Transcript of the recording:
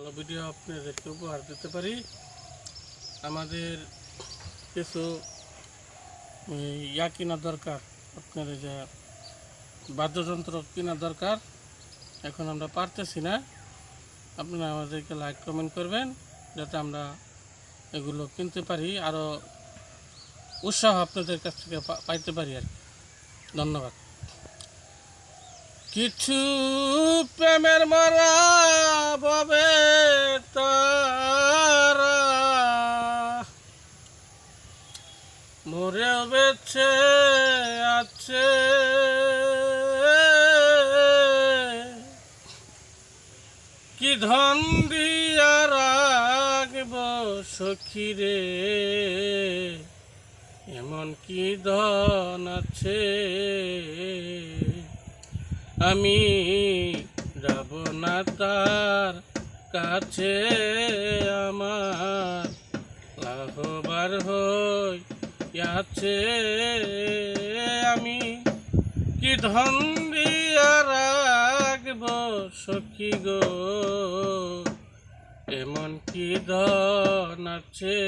ভালো ভিডিও আপনাদেরকে উপহার দিতে পারি। আমাদের কিছু ইয়া কেনা দরকার আপনার যে বাদ্যযন্ত্র কেনা দরকার, এখন আমরা পারতেছি না। আপনারা আমাদেরকে লাইক কমেন্ট করবেন, যাতে আমরা এগুলো কিনতে পারি আরও উৎসাহ আপনাদের কাছ থেকে পাইতে পারি আর ধন্যবাদ। কিছু প্রেমের মারা ববে তারা মরেও বেছে আছে। কি ধন দিয়া রাখব সখী রে? এমন কি ধন আছে? আমি যাব না তার কাছে আমার লাহবার হইয়াছে আমি। কি ধন দিয়া রাখব সখী গো? এমন কি ধন আছে?